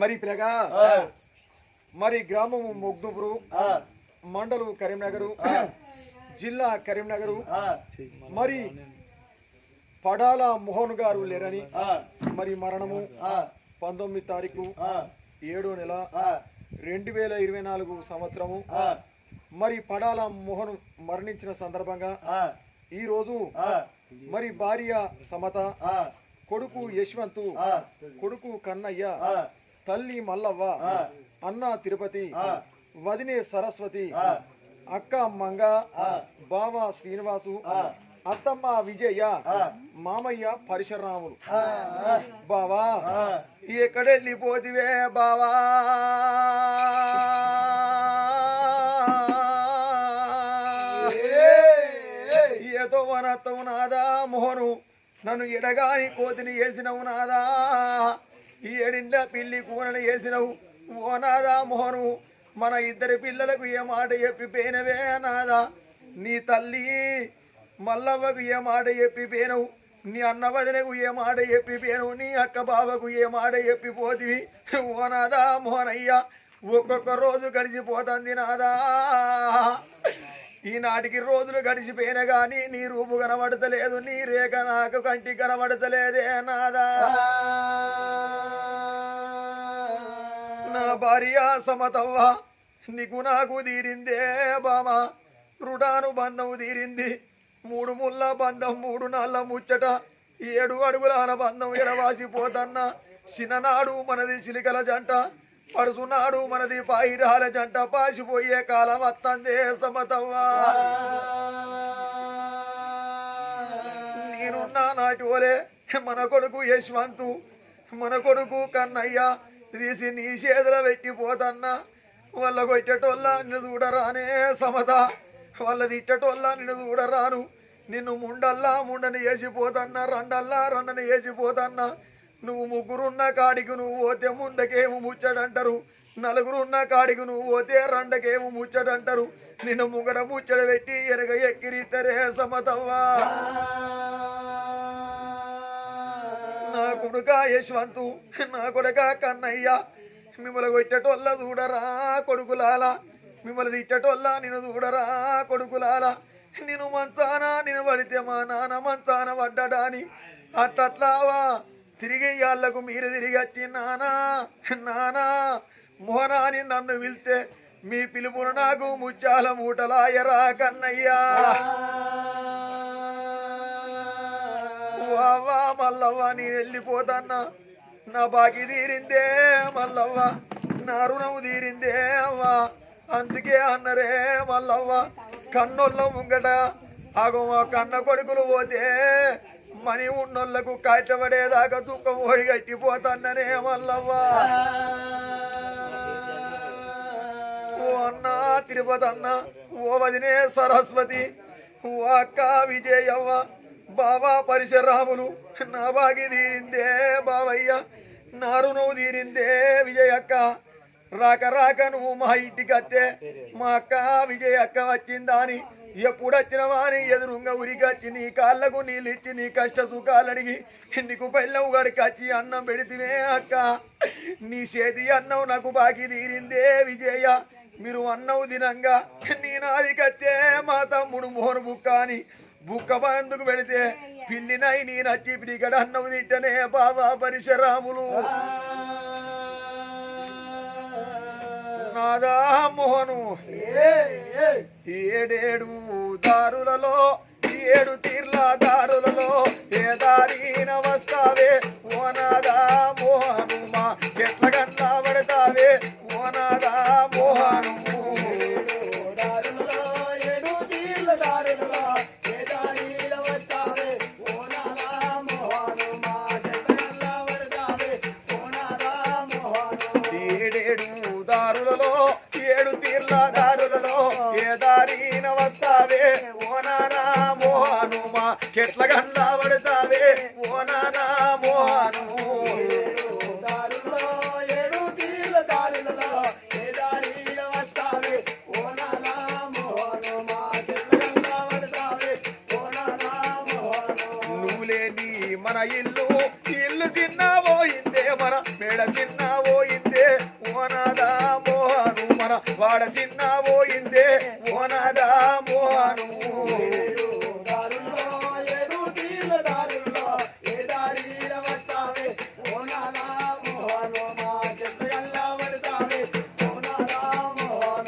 మరి పిల్లగా? మరి గ్రామము మొగ్దుపురు మండలు కరీంనగర్ జిల్లా కరీంనగర్ మరి పడాల మోహన్ గారు లేరని మరి మరణము పంతొమ్మిది తారీఖు ఏడో నెల రెండు వేల ఇరవై నాలుగు సంవత్సరము. మరి పడాల మోహన్ మరణించిన సందర్భంగా ఈ రోజు మరి భార్య సమత కొడుకు యశ్వంతు కొడుకు కన్నయ్య తల్లి మల్లవ్వ అన్న తిరుపతి వదినే సరస్వతి అక్క మంగ బావ శ్రీనివాసు అత్తమ్మ విజయ మామయ్య పరశురాములు. బావా ఎక్కడెళ్ళిపోతివే బావా? ఏదో వనత్తవు నాదా మోహను నన్ను ఎడగాని కోతిని వేసినవు నాదా? ఈ ఏడిండ్ల పిల్లి కూనని వేసినవు ఓ నాదా మోహను మన ఇద్దరి పిల్లలకు ఏ మాట చెప్పి పోయినవే నాదా? నీ తల్లి మల్లవ్వకు ఏ మాట చెప్పి పోయినవు నీ అన్న వదినకు ఏ మాట చెప్పి పోయినవు నీ అక్క బావకు ఏ మాట చెప్పి పోతివి ఓ ఒక్కొక్క రోజు గడిచిపోతుంది నాదా? ఈనాటికి రోజులు గడిచిపోయిన గాని నీ రూపు కనబడతలేదు నీ రేఖ నాకు కంటి కనబడతలేదే నాదా. నా భార్య సమతవ్వ నీకు నాకు తీరిందే బామ. రుడాను బంధం తీరింది మూడు ముళ్ళ బంధం మూడు నాళ్ళ ముచ్చట ఏడు అడుగుల బంధం ఎడవాసిపోతన్న చిన్ననాడు మనది చిలికల జంట. పడుతున్నాడు మనది పాయిరాల జంట పాసిపోయే కాలం వత్తందే సమతవ్వా. నేనున్నా నాటి ఓలే మన కొడుకు యశ్వంతు మన కొడుకు కన్నయ్య తీసి నీ చేతుల పెట్టిపోతన్నా వాళ్ళ కొట్టేటోళ్ళ నిన్ను చూడరానే సమత. వాళ్ళ తిట్టేటోళ్ళ నిన్ను చూడరాను. నిన్ను ముండల్లా ముండని వేసిపోతన్నా రండల్లా రండని వేసిపోతన్నా. నువ్వు ముగ్గురున్న కాడికి నువ్వు పోతే ముందకేమో ముచ్చడంటారు. నలుగురున్న కాడికి నువ్వు పోతే రండకేమో ముచ్చడంటారు. నిన్ను ముంగడ ముచ్చట పెట్టి ఎనగ ఎక్కిరిద్దరే సమతవ్వా. నా కొడుక యశ్వంతు నా కొడుక కన్నయ్య. మిమ్మల్ని కొట్టేటోళ్ళ చూడరా కొడుకులాల. మిమ్మల్ని తిట్టేటోళ్ళ నిన్ను చూడరా కొడుకులాల. నేను మంచాన నేను పడితే మా నాన్న మంచాన పడ్డాని అట్లట్లావా తిరిగి వాళ్ళకు మీరు తిరిగి వచ్చి నానా నానా మోహనాని నన్ను పిలితే మీ పిలుపును నాకు ముచ్చాల మూటలాయరా కన్నయ్యా. వావా మల్లవ్వ నేను వెళ్ళిపోతాన్నా. నా బాకి తీరిందే మల్లవ్వ. నా రుణము తీరిందే అవ్వా. అందుకే అన్నరే మల్లవ్వ. కన్నోళ్ళ ముంగట ఆగో మా కన్న కొడుకులు పోతే మని ఉన్నోళ్ళకు కట్టబడేదాకా దుఃఖం ఓడి కట్టిపోతాన్ననే మల్లవ్వ. ఓ అన్నా తిరుపతి అన్న ఓ వదినే సరస్వతి ఓ అక్క విజయవ్వ బాబా పరిశరాములు నా బాగి తీరిందే బావయ్య నా రుణవు తీరిందే విజయక్క. రాక రాక నువ్వు మా ఇంటికి అత్తే మా అక్క విజయ అక్క వచ్చిందా అని ఎప్పుడు వచ్చినవా అని ఎదురుగా ఉరికొచ్చి నీ కాళ్ళకు నీళ్ళిచ్చి నీ కష్ట సుఖాలు అడిగి నీకు పెళ్ళవు గడికి వచ్చి అన్నం పెడితివే అక్క. నీ చేతి అన్నం నాకు బాకి తీరిందే విజయ. మీరు అన్నం దినంగా నీ నాది కత్తే మా తమ్ముడు మోహన్ బుక్క అని బుక్క బందుకు పెడితే? పిల్లినై నీ నచ్చి పిడిగడ అన్నం తిట్టనే బాబా పరిశరాములు. నాదా మోహను. ఏడేడు దారులలో ఏడు తీర్ల దారులలో ఏ దారిన వస్తావే. ఏడు తీర్ల దారులలో ఏ దారిన వస్తావే? ఓ నానా మోహను. మా కెట్ల గంట పడతావే? ఓ నానా మోహను. మన ఇల్లు ఇల్లు చిన్న పోయిందే మన మేడ చిన్న పోయిందే వాడ చిన్న పోయిందే ఓనాదా మోను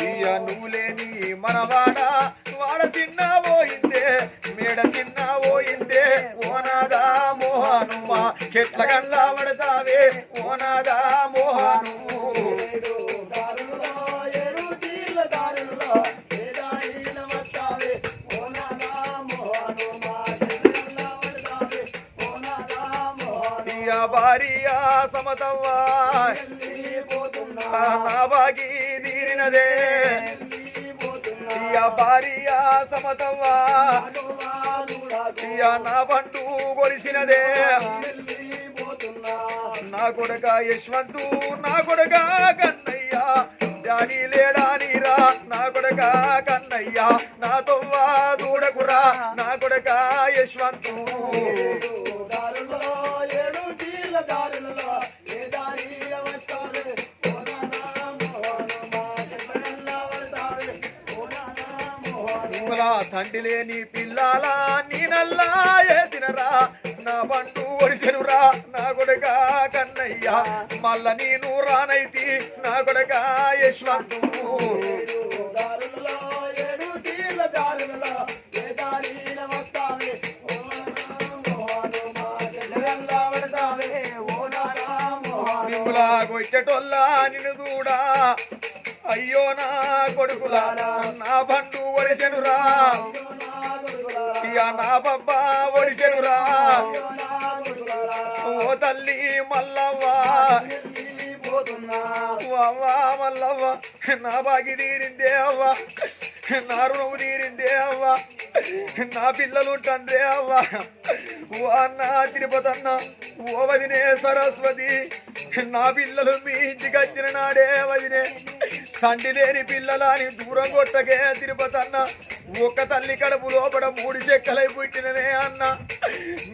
చెట్ల లేని మనవాడ వాడ చిన్న పోయిందే మేడ చిన్న పోయిందే ఓనాదా మోహను మా చెట్ల కల్లా పడతావే ఓనాదా మోహను. మోహను ఇయ భార్య సమతవ్వా. వెళ్ళిపోతున్నా తీరినదే. భార్య సమతవ్వా. నా బంటు కొలిసినదే నా కొడక యశ్వంతు నా కొడక కన్నయ్య. జాని లేడానిరా నా కొడక కన్నయ్య. నా తొవ్వా దూడకురా? నా కొడక యశ్వంతు. తండ్రి లేని పిల్లాల నీ నల్లా ఏ తినరా నా బంటు ఒడిచెనురా నా కొడక కన్నయ్య. మల్ల నేను రానైతి నా కొడక యశ్వంతు. కొట్టెటొల్లా నిన్ను దూడా. అయ్యో నా కొడుకులా నా బండు ఒడిసెనురా. అయ్యో నా కొడుకులారా, బబ్బా ఒడిసెనురా. ఓ తల్లి మల్లవ్వా. అవ్వా అవ్వ మల్లవ్వ నా బాగి తీరిందే అవ్వా. నా రుణము తీరిందే అవ్వ. నా పిల్లలు తండ్రే అవ్వ. ఓ అన్న తిరుపతి అన్న ఓ వదినే సరస్వతి. నా పిల్లలు మీ ఇంటికి వచ్చిన నాడే వదినే. తండ్రి లేని పిల్లలని దూరం కొట్టకే తిరుపతి అన్న ఒక్క తల్లి కడుపు లోపల మూడు చెక్కలై పుట్టిననే అన్న.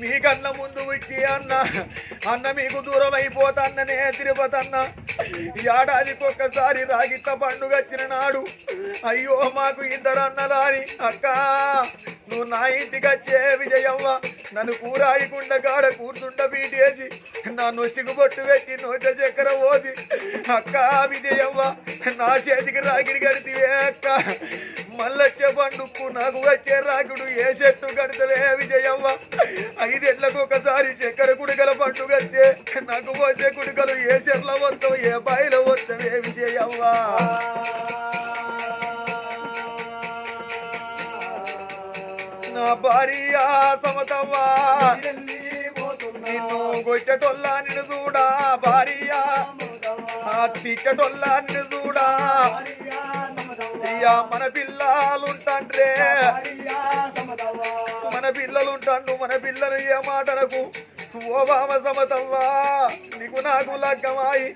మీకన్న ముందు పుట్టి అన్న. అన్న మీకు దూరం అయిపోతాన్ననే తిరుపతి అన్న ఏడాదికి ఒక్కసారి రాగిట్ల పండుగ వచ్చిన నాడు అయ్యో మాకు ఇద్దరు అన్నలాని అక్క నువ్వు నా ఇంటికి వచ్చే విజయమ్మ నన్ను కూరాడికుండ కాడ కూర్చుండ బీటేసి నా నొచ్చికి బొట్టు పెట్టి నోట చక్కెర పోసి అక్క విజయవ్వ నా చేతికి రాగిడి గడితివే అక్క మల్లచ్చే పండుక్కు నాకు వచ్చే రాకుడు ఏ చెట్టు కడతలే విజయవ్వ. ఐదేళ్ళకు ఒకసారి చక్కెర కుడికల పండుగ నాకు వచ్చే కుడికలు ఏ చెట్ల వస్తావు ఏ బాయిలో వస్తావే విజయవ్వ. నా భార్య సమతవ్వా నిన్ను కొట్టటొల్లా నిన్ను చూడా భార్య. ఆ తిట్టటొల్లా నిన్ను చూడా అయ్యా మన పిల్లలుంటే మన పిల్లలుంటాండు మన పిల్లలు ఏ మాటలకు ఓ బామ సమతవ్వా? నీకు నాకు లగ్గమాయి.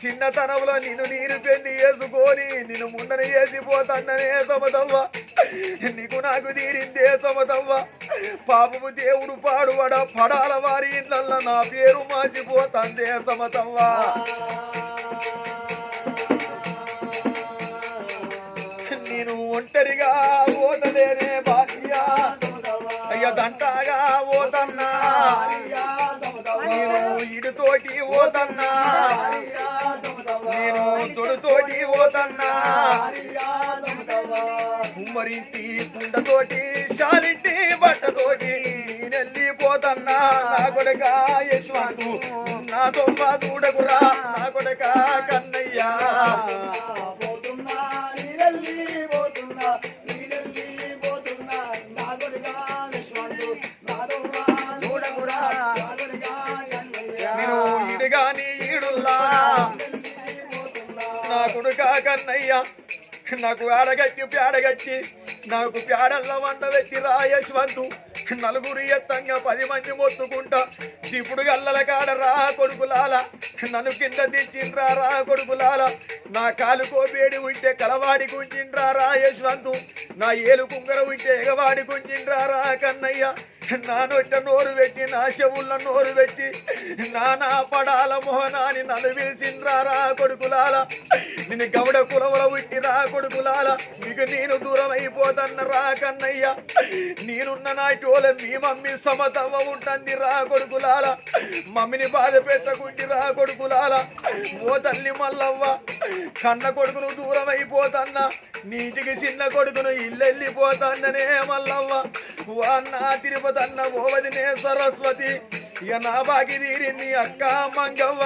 చిన్నతనంలో నిన్ను నీరు పెళ్ళి వేసుకొని నిన్ను ముందన వేసిపోతాననే సమతవ్వా? నీకు నాకు తీరిందే సమతవ్వ? పాపము దేవుడు పాడువడ పడాల వారి ఇళ్ళల్లో నా పేరు మాసిపోతాందే సమతవ్వా? నేను ఒంటరిగా ఓతలేనే భార్యా. అయ్యా దంటాగా ఓతన్నా నేను ఇడుతోటి ఓతన్నా నేను తొడుతోటి ఓతన్నా గుమ్మరింటి గుండతోటి కుండతోటి శాలింటి బట్టతోటి పోతన్నా నా కొడక యశ్వంతు నాతో దొంగ నా కొడక కన్నయ్యా. ఇడుగాని ఈడుల్లా. నా కొడుక కన్నయ్య నాకు ఆడగట్టి పేడగట్టి నాకు పేడల్ల వంట పెట్టి రాయశ్వంతు నలుగురు ఎత్తంగా పది మంది మొత్తుకుంటా. ఇప్పుడు గల్లల కాడ రా కొడుకులాల. నన్ను కింద దించిండ్రా రా కొడుకులాల. నా కాలు కోపేడి ఉంటే కలవాడి గుంజిండ్రా రా యశ్వంతు. నా ఏలు కుంగర ఉంటే ఎగవాడి గుంజిండ్రా రా కన్నయ్య. నా నొట్ట నోరు పెట్టి నా చెవుల్లో నోరు పెట్టి నానా పడాల మోహనాన్ని నన్ను పిలిచిండ్రారా కొడుకులాల. నిన్ను గౌడ కులవల ఉట్టి రా కొడుకులాల. మీకు నేను దూరం అయిపోతన్న రా కన్నయ్య. నేనున్న నాటోల మీ మమ్మీ సమతవ ఉంటుంది రా కొడుకులాల. మమ్మీని బాధ పెట్టకుండి రా కొడుకులాల. ఓ తల్లి మల్లవ్వ కన్న కొడుకును దూరం అయిపోతన్నా నీటికి చిన్న కొడుకును ఇల్లెళ్ళిపోతాన్ననే మల్లవ్వ. ఓ అన్న తిరుపతి అన్న ఓ సరస్వతి ఇక నా బాగి తీరింది అక్క మంగవ్వ.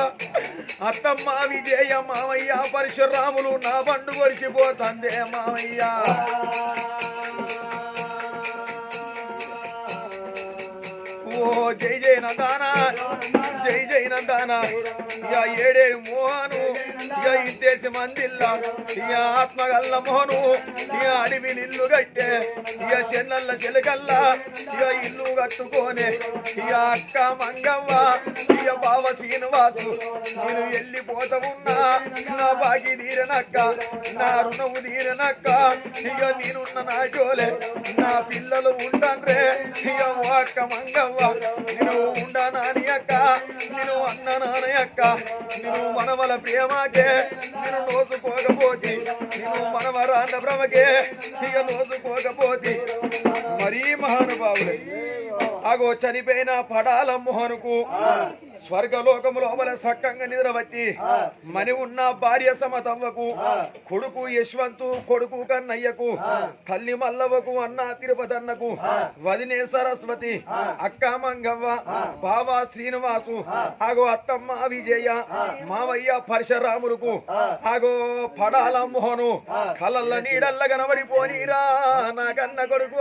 అత్తమ్మ విజయ మామయ్య పరశురాములు నా పండు కొలిచిపోతందే మామయ్య. జై జై నందానా జై జై నందానా. ఇక ఏడేడు మోహను ఇక ఇద్దేశ మందిల్లా ఇక ఆత్మగల్ల మోహను ఇక అడివి ఇల్లు కట్టే ఇక చెన్నల్ల చెలకల్లా ఇక ఇల్లు కట్టుకోనే ఇక అక్క మంగవ్వ అయ్య బావ శ్రీనివాసు నేను వెళ్ళిపోతా ఉన్నా నా బాగి తీరనక్క. నా రుణము తీరనక్క. ఇక నేనున్న నా జోలే. నా పిల్లలు ఉండండ్రే. ఇక అక్క మంగవ్వ. నేను ఉండనాని అక్క. నేను అన్న నాని అక్క. నేను మనవల ప్రేమకే. నేను నోసుకోకపోతే నేను మనవరాన్న భ్రమకే. ఇక నోసుకోకపోతే మరీ మహానుభావులే అగో చనిపోయిన పడాల మోహనుకు స్వర్గలోకము లోపల సక్కంగా నిద్రబట్టి మని ఉన్న భార్య సమతవ్వకు కొడుకు యశ్వంతు కొడుకు కన్నయ్యకు తల్లి మల్లవ్వకు అన్న తిరుపతన్నకు వదినే సరస్వతి అక్క మంగవ్వ బావ శ్రీనివాసు ఆగో అత్తమ్మ విజయ మావయ్య పరశురాములకు ఆగో పడాల మోహను కలల్ల నీడల్ల కనబడిపోనీరా నా కన్న కొడుకు.